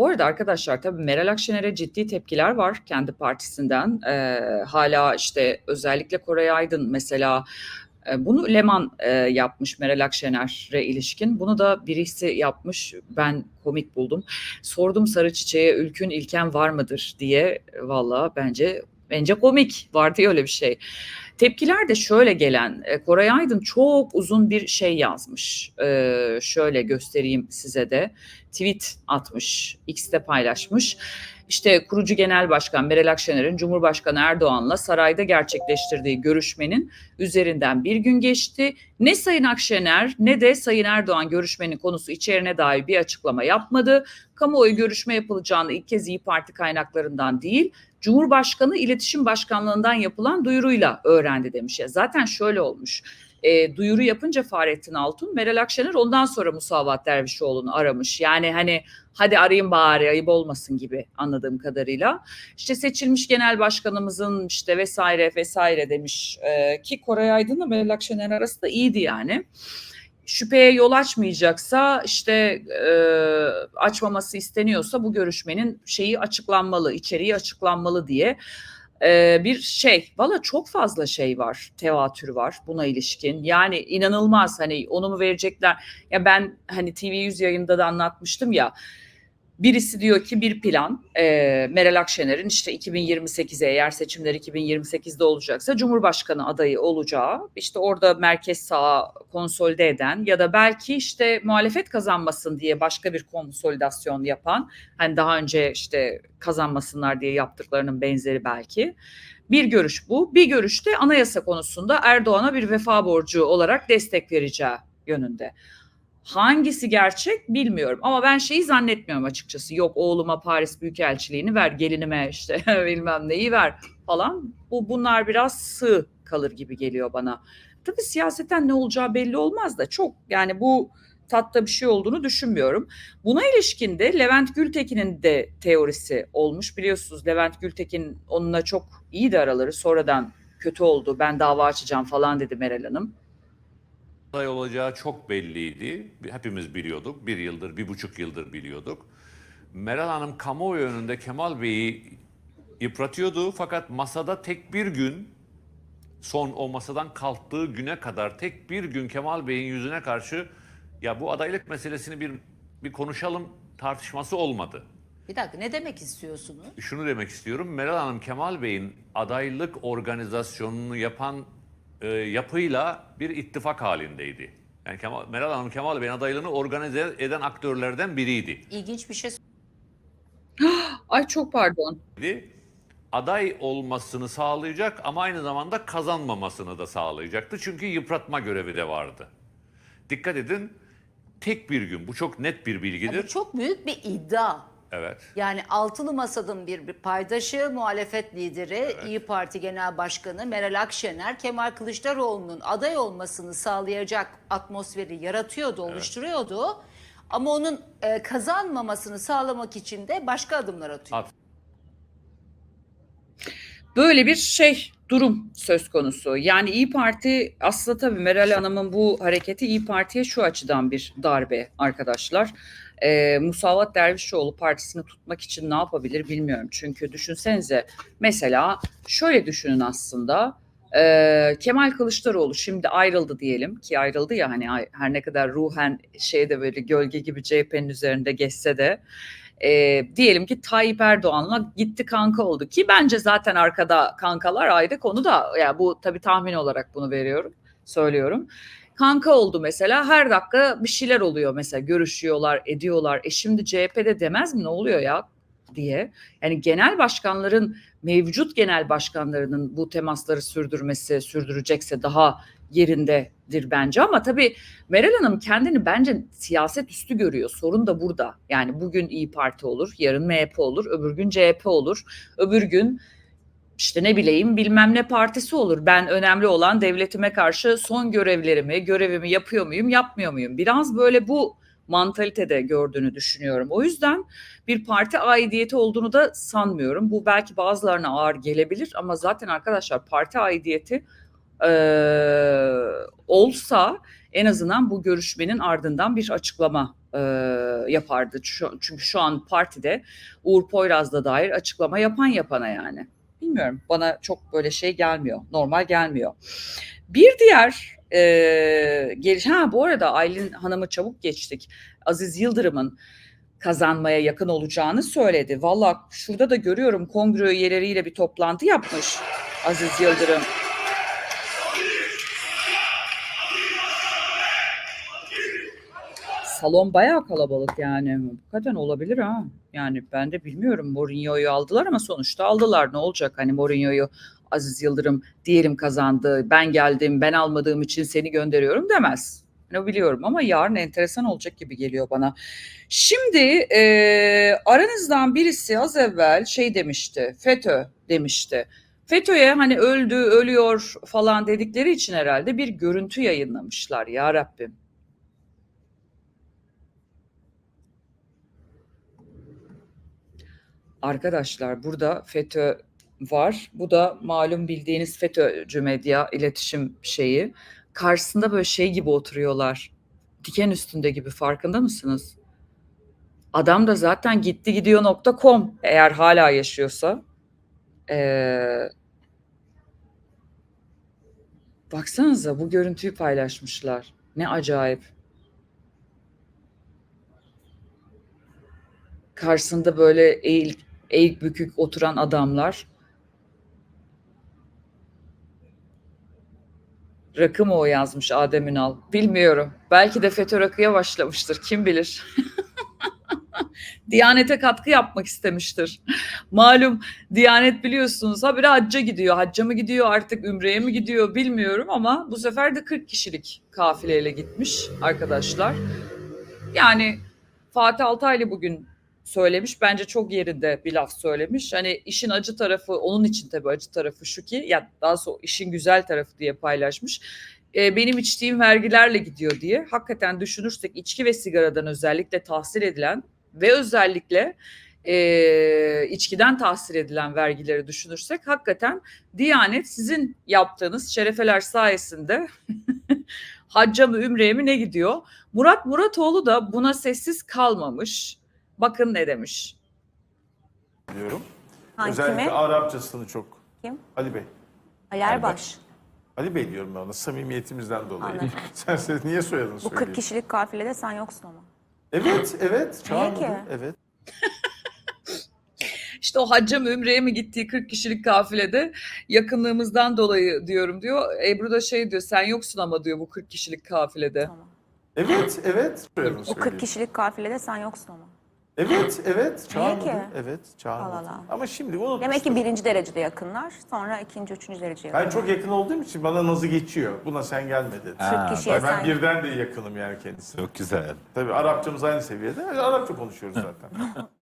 Bu arada arkadaşlar tabii Meral Akşener'e ciddi tepkiler var kendi partisinden. Eee, hâlâ işte özellikle Koray Aydın mesela, eee, bunu Leman, eee, yapmış Meral Akşener'e ilişkin. Bunu da birisi yapmış. Ben komik buldum. Sordum sarı çiçeğe ülkün ilken var mıdır diye. Valla bence bence komik. Var diye öyle bir şey. Tepkiler de şöyle gelen, eee, Koray Aydın çok uzun bir şey yazmış. Eee, şöyle göstereyim size de. Tweet atmış, X'te paylaşmış. İşte kurucu genel başkan Meral Akşener'in Cumhurbaşkanı Erdoğan'la sarayda gerçekleştirdiği görüşmenin üzerinden bir gün geçti. Ne Sayın Akşener ne de Sayın Erdoğan görüşmenin konusu içeriğine dair bir açıklama yapmadı. Kamuoyu görüşme yapılacağını ilk kez İyi Parti kaynaklarından değil, Cumhurbaşkanı İletişim Başkanlığından yapılan duyuruyla öğrendi demiş. Ya zaten şöyle olmuş. E, duyuru yapınca Fahrettin Altun, Meral Akşener ondan sonra Musavat Dervişoğlu'nu aramış. Yani hani hadi arayayım bari ayıp olmasın gibi anladığım kadarıyla. İşte seçilmiş genel başkanımızın işte vesaire vesaire demiş e, ki Koray Aydın'la Meral Akşener arası da iyiydi yani şüpheye yol açmayacaksa işte e, açmaması isteniyorsa bu görüşmenin şeyi açıklanmalı, içeriği açıklanmalı diye e, bir şey. Valla çok fazla şey var, tevatür var buna ilişkin. Yani inanılmaz hani onu mu verecekler? Ya ben hani TV100 yayında da anlatmıştım ya. Birisi diyor ki bir plan e, Meral Akşener'in işte 2028'e eğer seçimler 2028'de olacaksa Cumhurbaşkanı adayı olacağı işte orada merkez sağa konsolide eden ya da belki işte muhalefet kazanmasın diye başka bir konsolidasyon yapan hani daha önce işte kazanmasınlar diye yaptıklarının benzeri belki. Bir görüş bu. Bir görüş de anayasa konusunda Erdoğan'a bir vefa borcu olarak destek vereceği yönünde. Hangisi gerçek bilmiyorum ama ben şeyi zannetmiyorum açıkçası. Yok oğluma Paris Büyükelçiliğini ver, gelinime işte bilmem neyi ver falan. Bu bunlar biraz sığ kalır gibi geliyor bana. Tabii siyaseten ne olacağı belli olmaz da çok yani bu tatta bir şey olduğunu düşünmüyorum. Buna ilişkin de Levent Gültekin'in de teorisi olmuş. Biliyorsunuz Levent Gültekin onunla çok iyiydi araları. Sonradan kötü oldu. Ben dava açacağım falan dedi Meral Hanım aday olacağı çok belliydi. Hepimiz biliyorduk. Bir yıldır, bir buçuk yıldır biliyorduk. Meral Hanım kamuoyu önünde Kemal Bey'i yıpratıyordu. Fakat masada tek bir gün, son o masadan kalktığı güne kadar tek bir gün Kemal Bey'in yüzüne karşı ya bu adaylık meselesini bir bir konuşalım tartışması olmadı. Bir dakika ne demek istiyorsunuz? Şunu demek istiyorum. Meral Hanım Kemal Bey'in adaylık organizasyonunu yapan e, yapıyla bir ittifak halindeydi. Yani Kemal, Meral Hanım Kemal Bey'in adaylığını organize eden aktörlerden biriydi. İlginç bir şey Ay çok pardon. Aday olmasını sağlayacak ama aynı zamanda kazanmamasını da sağlayacaktı. Çünkü yıpratma görevi de vardı. Dikkat edin tek bir gün bu çok net bir bilgidir. Bu çok büyük bir iddia. Evet. Yani altılı masanın bir, bir paydaşı, muhalefet lideri, İyi Parti Genel Başkanı Meral Akşener, Kemal Kılıçdaroğlu'nun aday olmasını sağlayacak atmosferi yaratıyordu, oluşturuyordu. Ama onun e, kazanmamasını sağlamak için de başka adımlar atıyor. At- Böyle bir şey durum söz konusu. Yani İyi Parti aslında tabii Meral Hanım'ın bu hareketi İyi Parti'ye şu açıdan bir darbe arkadaşlar. Ee, Musavat Dervişoğlu partisini tutmak için ne yapabilir bilmiyorum. Çünkü düşünsenize mesela şöyle düşünün aslında. Ee, Kemal Kılıçdaroğlu şimdi ayrıldı diyelim ki ayrıldı ya hani her ne kadar ruhen şeyde böyle gölge gibi CHP'nin üzerinde geçse de e, diyelim ki Tayyip Erdoğan'la gitti kanka oldu ki bence zaten arkada kankalar ayrı konu da yani bu tabii tahmin olarak bunu veriyorum söylüyorum. Kanka oldu mesela her dakika bir şeyler oluyor mesela görüşüyorlar ediyorlar. E şimdi CHP'de demez mi ne oluyor ya diye. Yani genel başkanların mevcut genel başkanlarının bu temasları sürdürmesi sürdürecekse daha yerindedir bence ama tabii Meral Hanım kendini bence siyaset üstü görüyor. Sorun da burada. Yani bugün İyi Parti olur, yarın MHP olur, öbür gün CHP olur, öbür gün işte ne bileyim bilmem ne partisi olur. Ben önemli olan devletime karşı son görevlerimi, görevimi yapıyor muyum, yapmıyor muyum? Biraz böyle bu mantalitede gördüğünü düşünüyorum. O yüzden bir parti aidiyeti olduğunu da sanmıyorum. Bu belki bazılarına ağır gelebilir ama zaten arkadaşlar parti aidiyeti e, olsa en azından bu görüşmenin ardından bir açıklama e, yapardı. Çünkü şu an partide Uğur Poyraz'da dair açıklama yapan yapana yani. Bilmiyorum bana çok böyle şey gelmiyor, normal gelmiyor. Bir diğer e, geliş, ha bu arada Aylin Hanım'ı çabuk geçtik. Aziz Yıldırım'ın kazanmaya yakın olacağını söyledi. Valla şurada da görüyorum kongre üyeleriyle bir toplantı yapmış Aziz Yıldırım. Salon bayağı kalabalık yani. Hakikaten olabilir ha. Yani ben de bilmiyorum. Mourinho'yu aldılar ama sonuçta aldılar. Ne olacak? Hani Mourinho'yu Aziz Yıldırım diyelim kazandı. Ben geldim, ben almadığım için seni gönderiyorum demez. Ne biliyorum ama yarın enteresan olacak gibi geliyor bana. Şimdi e, aranızdan birisi az evvel şey demişti. FETÖ demişti. FETÖ'ye hani öldü, ölüyor falan dedikleri için herhalde bir görüntü yayınlamışlar ya Rabbim. Arkadaşlar burada FETÖ var. Bu da malum bildiğiniz FETÖ'cü medya iletişim şeyi. Karşısında böyle şey gibi oturuyorlar. Diken üstünde gibi farkında mısınız? Adam da zaten gitti gidiyor .com eğer hala yaşıyorsa. Ee, baksanıza bu görüntüyü paylaşmışlar. Ne acayip. Karşısında böyle eğil, eğik bükük oturan adamlar. Rakı mı o yazmış Adem Ünal? Bilmiyorum. Belki de FETÖ rakıya başlamıştır. Kim bilir? Diyanete katkı yapmak istemiştir. Malum Diyanet biliyorsunuz habire hacca gidiyor. Hacca mı gidiyor artık ümreye mi gidiyor bilmiyorum ama bu sefer de 40 kişilik kafileyle gitmiş arkadaşlar. Yani Fatih Altaylı bugün söylemiş. Bence çok yerinde bir laf söylemiş. Hani işin acı tarafı onun için tabii acı tarafı şu ki ya daha sonra işin güzel tarafı diye paylaşmış. E, benim içtiğim vergilerle gidiyor diye. Hakikaten düşünürsek içki ve sigaradan özellikle tahsil edilen ve özellikle e, içkiden tahsil edilen vergileri düşünürsek hakikaten Diyanet sizin yaptığınız şerefeler sayesinde hacca mı ümreye mi ne gidiyor? Murat Muratoğlu da buna sessiz kalmamış. Bakın ne demiş. diyorum. Hangi Özellikle kimi? Arapçasını çok. Kim? Ali Bey. Ali Erbaş. Ali Bey diyorum ben ona samimiyetimizden dolayı. Anladım. sen, sen niye soyadını Bu söyleyeyim? 40 kişilik kafilede sen yoksun ama. Evet, evet. Çağırmadı. ki? Evet. İşte o hacca mı ümreye mi gittiği 40 kişilik kafilede yakınlığımızdan dolayı diyorum diyor. Ebru da şey diyor sen yoksun ama diyor bu 40 kişilik kafilede. Tamam. Evet, evet. Soyadını Bu söyleyeyim. 40 kişilik kafilede sen yoksun ama. Evet, evet. Çağırmadı. ki? Evet, çağırmadı. Allah Allah. Ama şimdi unutmuştum. Demek ki birinci derecede yakınlar, sonra ikinci, üçüncü derece yakınlar. Ben çok yakın olduğum için bana nazı geçiyor. Buna sen gelme dedi. 40 kişiye ben sen birden de yakınım yani kendisi. Çok güzel. Tabii Arapçamız aynı seviyede. Arapça konuşuyoruz zaten.